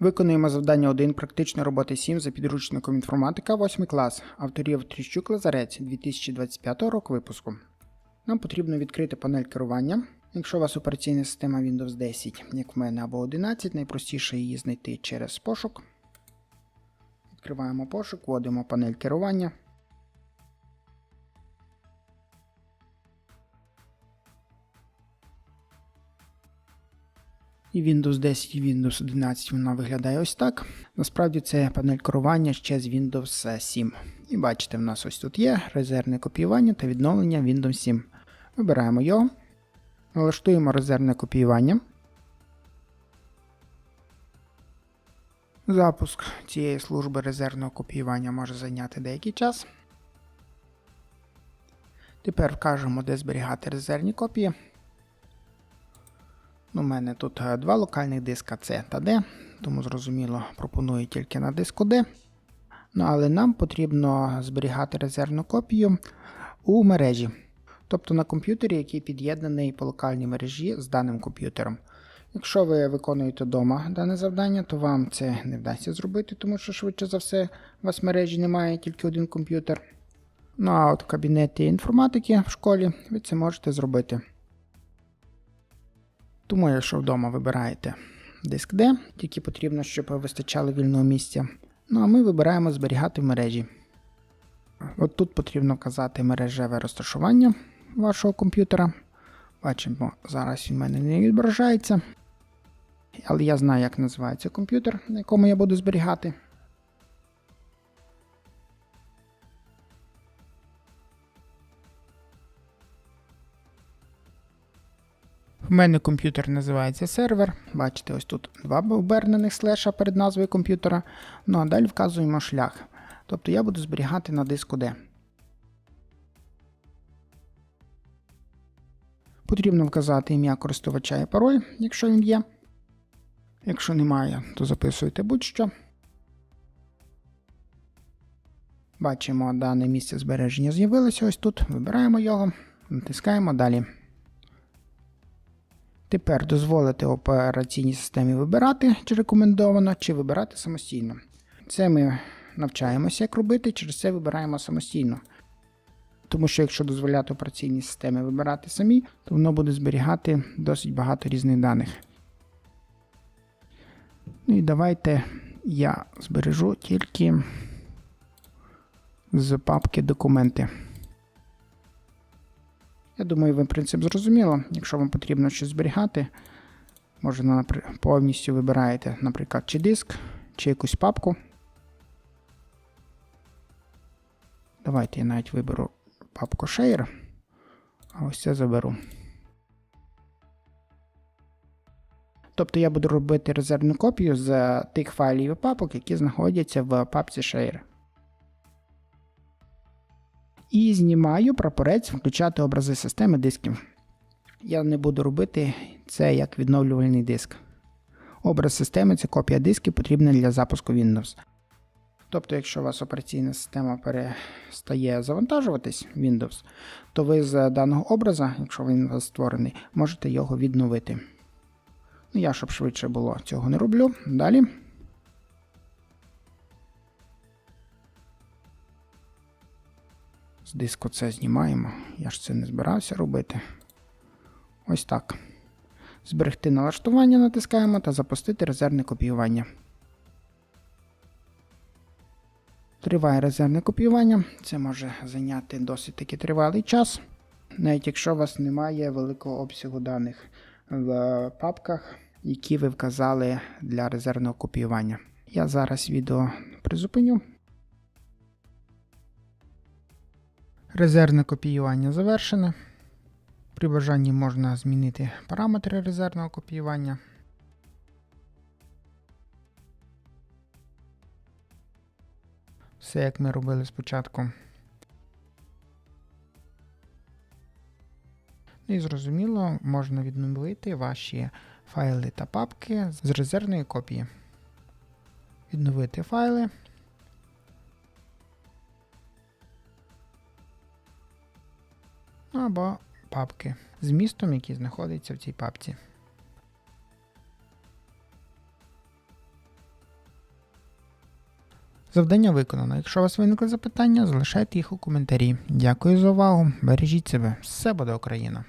Виконуємо завдання 1 практичної роботи 7 за підручником інформатика 8 клас авторів Тріщук Лазарець 2025 року випуску. Нам потрібно відкрити панель керування. Якщо у вас операційна система Windows 10, як в мене, або 11, найпростіше її знайти через пошук. Відкриваємо пошук, вводимо панель керування. І Windows 10 і Windows 11 вона виглядає ось так. Насправді це панель керування ще з Windows 7. І бачите, в нас ось тут є резервне копіювання та відновлення Windows 7. Вибираємо його, налаштуємо резервне копіювання. Запуск цієї служби резервного копіювання може зайняти деякий час. Тепер вкажемо, де зберігати резервні копії. У мене тут е, два локальних диска C та D, тому зрозуміло пропоную тільки на диску D. Ну, але нам потрібно зберігати резервну копію у мережі, тобто на комп'ютері, який під'єднаний по локальній мережі з даним комп'ютером. Якщо ви виконуєте вдома дане завдання, то вам це не вдасться зробити, тому що швидше за все у вас в мережі немає тільки один комп'ютер. Ну а от в кабінеті інформатики в школі ви це можете зробити. Тому, якщо вдома вибираєте диск D, тільки потрібно, щоб вистачало вільного місця. Ну а ми вибираємо зберігати в мережі. От тут потрібно вказати мережеве розташування вашого комп'ютера. Бачимо, зараз він в мене не відображається. Але я знаю, як називається комп'ютер, на якому я буду зберігати. В мене комп'ютер називається сервер. Бачите, ось тут два обернених слеша перед назвою комп'ютера. Ну а далі вказуємо шлях. Тобто я буду зберігати на диску D. Потрібно вказати ім'я користувача і пароль, якщо він є. Якщо немає, то записуйте будь-що. Бачимо, дане місце збереження з'явилося ось тут. Вибираємо його, натискаємо далі. Тепер дозволити операційній системі вибирати, чи рекомендовано, чи вибирати самостійно. Це ми навчаємося, як робити, через це вибираємо самостійно. Тому що якщо дозволяти операційній системі вибирати самі, то воно буде зберігати досить багато різних даних. Ну і давайте я збережу тільки з папки документи. Я думаю, ви принцип зрозуміло. Якщо вам потрібно щось зберігати, можна повністю вибираєте, наприклад, чи диск, чи якусь папку. Давайте я навіть виберу папку Share, а ось це заберу. Тобто я буду робити резервну копію з тих файлів і папок, які знаходяться в папці Share. І знімаю прапорець включати образи системи дисків. Я не буду робити це як відновлювальний диск. Образ системи це копія дисків, потрібна для запуску Windows. Тобто, якщо у вас операційна система перестає завантажуватись Windows, то ви з даного образа, якщо він у вас створений, можете його відновити. Ну, Я, щоб швидше було, цього не роблю. Далі. З диску це знімаємо. Я ж це не збирався робити. Ось так. Зберегти налаштування натискаємо та запустити резервне копіювання. Триває резервне копіювання. Це може зайняти досить таки тривалий час. Навіть якщо у вас немає великого обсягу даних в папках, які ви вказали для резервного копіювання. Я зараз відео призупиню. Резервне копіювання завершене. При бажанні можна змінити параметри резервного копіювання. Все як ми робили спочатку. І зрозуміло, можна відновити ваші файли та папки з резервної копії. Відновити файли. або папки з містом, який знаходиться в цій папці. Завдання виконано. Якщо у вас виникли запитання, залишайте їх у коментарі. Дякую за увагу. Бережіть себе, все буде Україна!